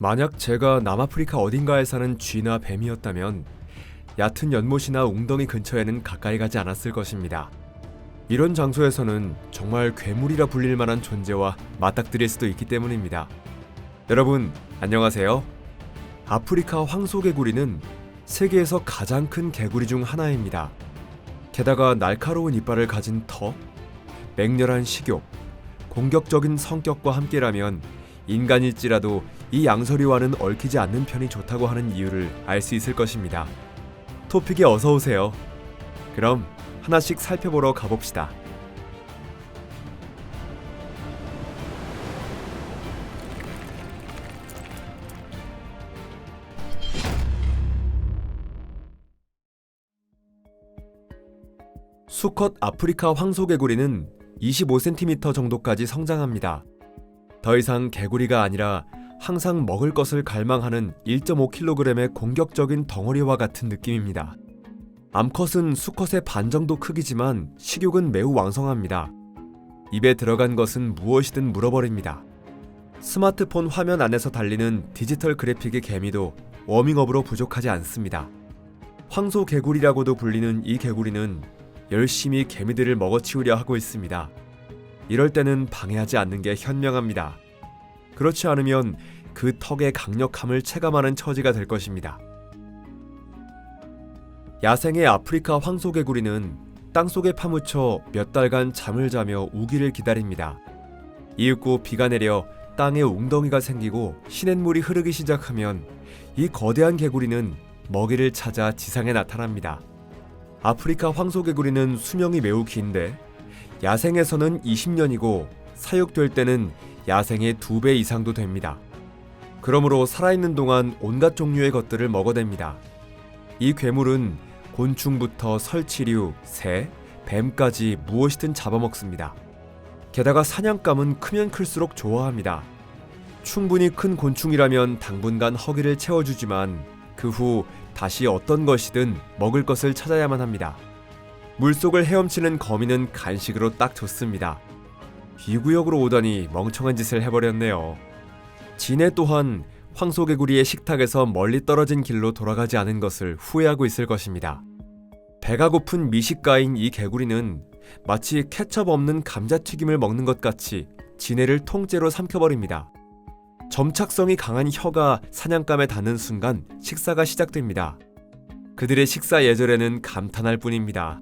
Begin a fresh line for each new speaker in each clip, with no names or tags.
만약 제가 남아프리카 어딘가에 사는 쥐나 뱀이었다면 얕은 연못이나 웅덩이 근처에는 가까이 가지 않았을 것입니다. 이런 장소에서는 정말 괴물이라 불릴 만한 존재와 맞닥뜨릴 수도 있기 때문입니다. 여러분, 안녕하세요. 아프리카 황소개구리는 세계에서 가장 큰 개구리 중 하나입니다. 게다가 날카로운 이빨을 가진 턱, 맹렬한 식욕, 공격적인 성격과 함께라면 인간일지라도 이 양서류와는 얽히지 않는 편이 좋다고 하는 이유를 알 수 있을 것입니다. 토픽에 어서 오세요. 그럼 하나씩 살펴보러 가봅시다. 수컷 아프리카 황소개구리는 25cm 정도까지 성장합니다. 더 이상 개구리가 아니라 항상 먹을 것을 갈망하는 1.5kg의 공격적인 덩어리와 같은 느낌입니다. 암컷은 수컷의 반 정도 크기지만 식욕은 매우 왕성합니다. 입에 들어간 것은 무엇이든 물어버립니다. 스마트폰 화면 안에서 달리는 디지털 그래픽의 개미도 워밍업으로 부족하지 않습니다. 황소 개구리라고도 불리는 이 개구리는 열심히 개미들을 먹어치우려 하고 있습니다. 이럴 때는 방해하지 않는 게 현명합니다. 그렇지 않으면 그 턱의 강력함을 체감하는 처지가 될 것입니다. 야생의 아프리카 황소개구리는 땅속에 파묻혀 몇 달간 잠을 자며 우기를 기다립니다. 이윽고 비가 내려 땅에 웅덩이가 생기고 시냇물이 흐르기 시작하면 이 거대한 개구리는 먹이를 찾아 지상에 나타납니다. 아프리카 황소개구리는 수명이 매우 긴데 야생에서는 20년이고 사육될 때는 야생의 2배 이상도 됩니다. 그러므로 살아있는 동안 온갖 종류의 것들을 먹어댑니다. 이 괴물은 곤충부터 설치류, 새, 뱀까지 무엇이든 잡아먹습니다. 게다가 사냥감은 크면 클수록 좋아합니다. 충분히 큰 곤충이라면 당분간 허기를 채워주지만 그 후 다시 어떤 것이든 먹을 것을 찾아야만 합니다. 물속을 헤엄치는 거미는 간식으로 딱 좋습니다. 이 구역으로 오다니 멍청한 짓을 해버렸네요. 진해 또한 황소개구리의 식탁에서 멀리 떨어진 길로 돌아가지 않은 것을 후회하고 있을 것입니다. 배가 고픈 미식가인 이 개구리는 마치 케첩 없는 감자튀김을 먹는 것 같이 진해를 통째로 삼켜버립니다. 점착성이 강한 혀가 사냥감에 닿는 순간 식사가 시작됩니다. 그들의 식사 예절에는 감탄할 뿐입니다.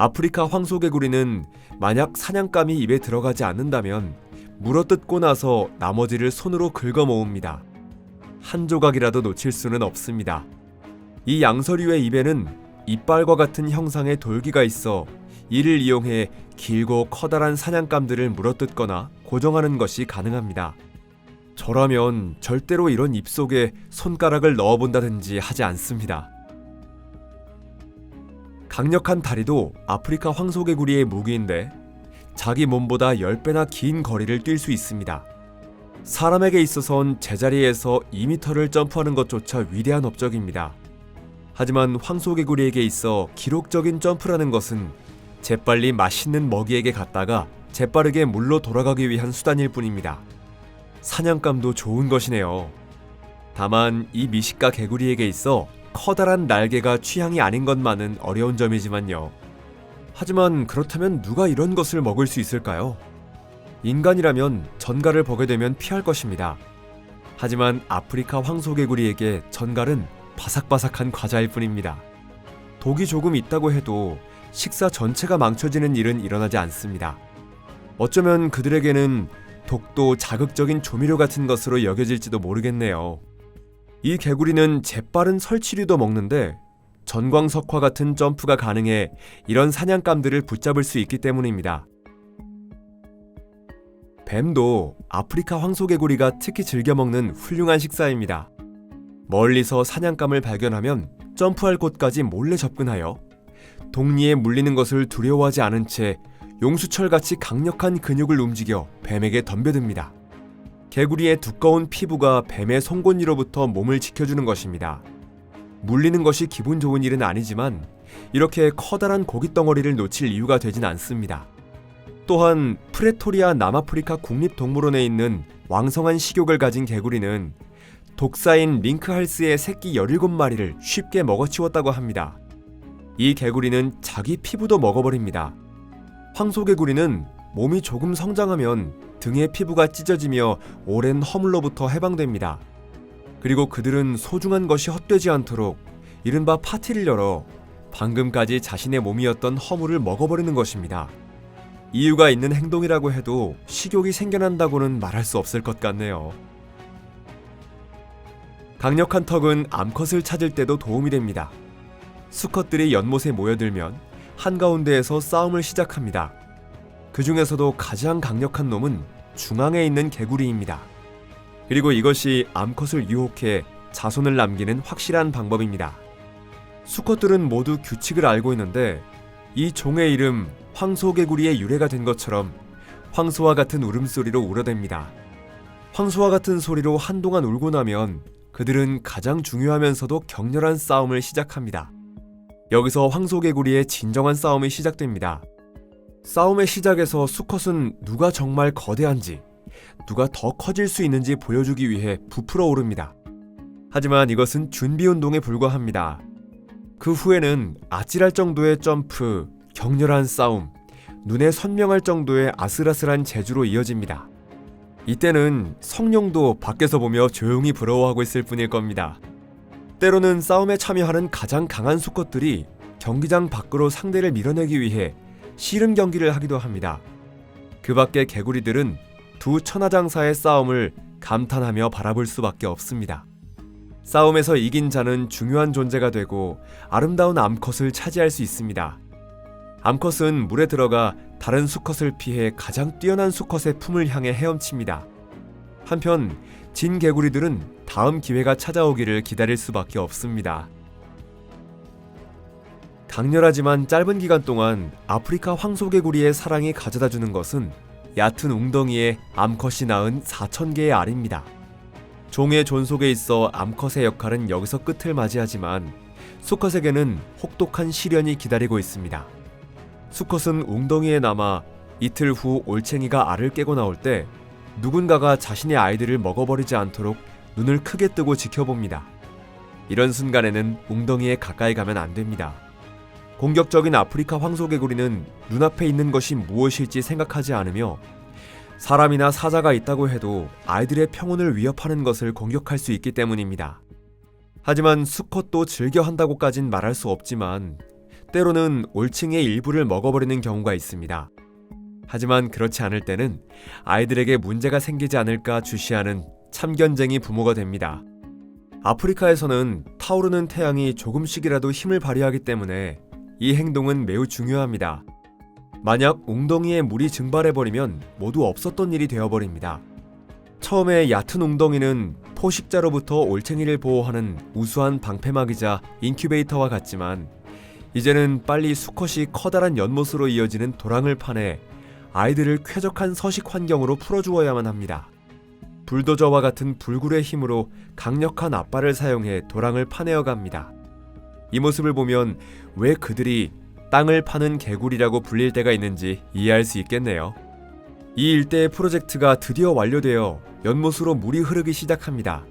아프리카 황소개구리는 만약 사냥감이 입에 들어가지 않는다면 물어뜯고 나서 나머지를 손으로 긁어 모읍니다. 한 조각이라도 놓칠 수는 없습니다. 이 양서류의 입에는 이빨과 같은 형상의 돌기가 있어 이를 이용해 길고 커다란 사냥감들을 물어뜯거나 고정하는 것이 가능합니다. 저라면 절대로 이런 입속에 손가락을 넣어본다든지 하지 않습니다. 강력한 다리도 아프리카 황소개구리의 무기인데 자기 몸보다 10배나 긴 거리를 뛸 수 있습니다. 사람에게 있어선 제자리에서 2m를 점프하는 것조차 위대한 업적입니다. 하지만 황소개구리에게 있어 기록적인 점프라는 것은 재빨리 맛있는 먹이에게 갔다가 재빠르게 물로 돌아가기 위한 수단일 뿐입니다. 사냥감도 좋은 것이네요. 다만 이 미식가 개구리에게 있어 커다란 날개가 취향이 아닌 것만은 어려운 점이지만요. 하지만 그렇다면 누가 이런 것을 먹을 수 있을까요? 인간이라면 전갈을 보게 되면 피할 것입니다. 하지만 아프리카 황소개구리에게 전갈은 바삭바삭한 과자일 뿐입니다. 독이 조금 있다고 해도 식사 전체가 망쳐지는 일은 일어나지 않습니다. 어쩌면 그들에게는 독도 자극적인 조미료 같은 것으로 여겨질지도 모르겠네요. 이 개구리는 재빠른 설치류도 먹는데 전광석화 같은 점프가 가능해 이런 사냥감들을 붙잡을 수 있기 때문입니다. 뱀도 아프리카 황소개구리가 특히 즐겨 먹는 훌륭한 식사입니다. 멀리서 사냥감을 발견하면 점프할 곳까지 몰래 접근하여 독리에 물리는 것을 두려워하지 않은 채 용수철같이 강력한 근육을 움직여 뱀에게 덤벼듭니다. 개구리의 두꺼운 피부가 뱀의 송곳니로부터 몸을 지켜주는 것입니다. 물리는 것이 기분 좋은 일은 아니지만 이렇게 커다란 고기 덩어리를 놓칠 이유가 되진 않습니다. 또한 프레토리아 남아프리카 국립동물원에 있는 왕성한 식욕을 가진 개구리는 독사인 링크할스의 새끼 17마리를 쉽게 먹어치웠다고 합니다. 이 개구리는 자기 피부도 먹어버립니다. 황소개구리는 몸이 조금 성장하면 등의 피부가 찢어지며 오랜 허물로부터 해방됩니다. 그리고 그들은 소중한 것이 헛되지 않도록 이른바 파티를 열어 방금까지 자신의 몸이었던 허물을 먹어버리는 것입니다. 이유가 있는 행동이라고 해도 식욕이 생겨난다고는 말할 수 없을 것 같네요. 강력한 턱은 암컷을 찾을 때도 도움이 됩니다. 수컷들이 연못에 모여들면 한가운데에서 싸움을 시작합니다. 그 중에서도 가장 강력한 놈은 중앙에 있는 개구리입니다. 그리고 이것이 암컷을 유혹해 자손을 남기는 확실한 방법입니다. 수컷들은 모두 규칙을 알고 있는데 이 종의 이름 황소개구리의 유래가 된 것처럼 황소와 같은 울음소리로 울어댑니다. 황소와 같은 소리로 한동안 울고 나면 그들은 가장 중요하면서도 격렬한 싸움을 시작합니다. 여기서 황소개구리의 진정한 싸움이 시작됩니다. 싸움의 시작에서 수컷은 누가 정말 거대한지, 누가 더 커질 수 있는지 보여주기 위해 부풀어 오릅니다. 하지만 이것은 준비 운동에 불과합니다. 그 후에는 아찔할 정도의 점프, 격렬한 싸움, 눈에 선명할 정도의 아슬아슬한 재주로 이어집니다. 이때는 성룡도 밖에서 보며 조용히 부러워하고 있을 뿐일 겁니다. 때로는 싸움에 참여하는 가장 강한 수컷들이 경기장 밖으로 상대를 밀어내기 위해 씨름 경기를 하기도 합니다. 그 밖의 개구리들은 두 천하장사의 싸움을 감탄하며 바라볼 수밖에 없습니다. 싸움에서 이긴 자는 중요한 존재가 되고 아름다운 암컷을 차지할 수 있습니다. 암컷은 물에 들어가 다른 수컷을 피해 가장 뛰어난 수컷의 품을 향해 헤엄칩니다. 한편 진 개구리들은 다음 기회가 찾아오기를 기다릴 수밖에 없습니다. 강렬하지만 짧은 기간 동안 아프리카 황소개구리의 사랑이 가져다 주는 것은 얕은 웅덩이에 암컷이 낳은 4,000개의 알입니다. 종의 존속에 있어 암컷의 역할은 여기서 끝을 맞이하지만 수컷에게는 혹독한 시련이 기다리고 있습니다. 수컷은 웅덩이에 남아 이틀 후 올챙이가 알을 깨고 나올 때 누군가가 자신의 아이들을 먹어버리지 않도록 눈을 크게 뜨고 지켜봅니다. 이런 순간에는 웅덩이에 가까이 가면 안 됩니다. 공격적인 아프리카 황소개구리는 눈앞에 있는 것이 무엇일지 생각하지 않으며 사람이나 사자가 있다고 해도 아이들의 평온을 위협하는 것을 공격할 수 있기 때문입니다. 하지만 수컷도 즐겨 한다고까진 말할 수 없지만 때로는 올챙이의 일부를 먹어버리는 경우가 있습니다. 하지만 그렇지 않을 때는 아이들에게 문제가 생기지 않을까 주시하는 참견쟁이 부모가 됩니다. 아프리카에서는 타오르는 태양이 조금씩이라도 힘을 발휘하기 때문에 이 행동은 매우 중요합니다. 만약 웅덩이에 물이 증발해버리면 모두 없었던 일이 되어버립니다. 처음에 얕은 웅덩이는 포식자로부터 올챙이를 보호하는 우수한 방패막이자 인큐베이터와 같지만 이제는 빨리 수컷이 커다란 연못으로 이어지는 도랑을 파내 아이들을 쾌적한 서식 환경으로 풀어주어야만 합니다. 불도저와 같은 불굴의 힘으로 강력한 앞발을 사용해 도랑을 파내어 갑니다. 이 모습을 보면 왜 그들이 땅을 파는 개구리라고 불릴 때가 있는지 이해할 수 있겠네요. 이 일대의 프로젝트가 드디어 완료되어 연못으로 물이 흐르기 시작합니다.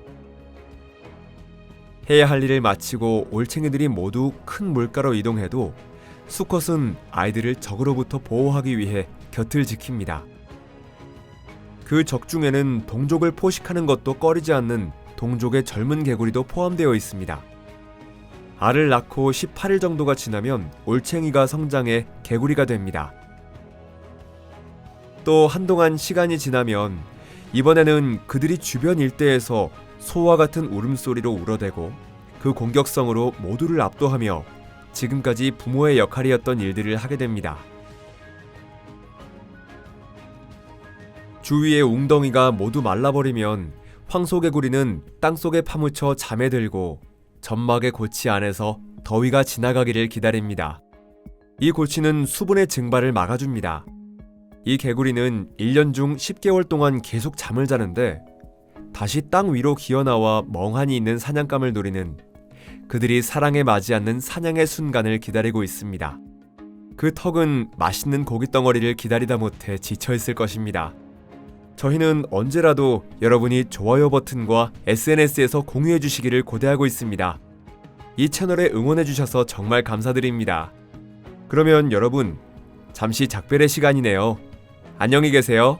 해야 할 일을 마치고 올챙이들이 모두 큰 물가로 이동해도 수컷은 아이들을 적으로부터 보호하기 위해 곁을 지킵니다. 그 적 중에는 동족을 포식하는 것도 꺼리지 않는 동족의 젊은 개구리도 포함되어 있습니다. 알을 낳고 18일 정도가 지나면 올챙이가 성장해 개구리가 됩니다. 또 한동안 시간이 지나면 이번에는 그들이 주변 일대에서 소와 같은 울음소리로 울어대고 그 공격성으로 모두를 압도하며 지금까지 부모의 역할이었던 일들을 하게 됩니다. 주위의 웅덩이가 모두 말라버리면 황소개구리는 땅속에 파묻혀 잠에 들고 점막의 고치 안에서 더위가 지나가기를 기다립니다. 이 고치는 수분의 증발을 막아줍니다. 이 개구리는 1년 중 10개월 동안 계속 잠을 자는데 다시 땅 위로 기어나와 멍하니 있는 사냥감을 노리는 그들이 사랑에 맞지 않는 사냥의 순간을 기다리고 있습니다. 그 턱은 맛있는 고깃덩어리를 기다리다 못해 지쳐 있을 것입니다. 저희는 언제라도 여러분이 좋아요 버튼과 SNS에서 공유해 주시기를 고대하고 있습니다. 이 채널에 응원해 주셔서 정말 감사드립니다. 그러면 여러분, 잠시 작별의 시간이네요. 안녕히 계세요.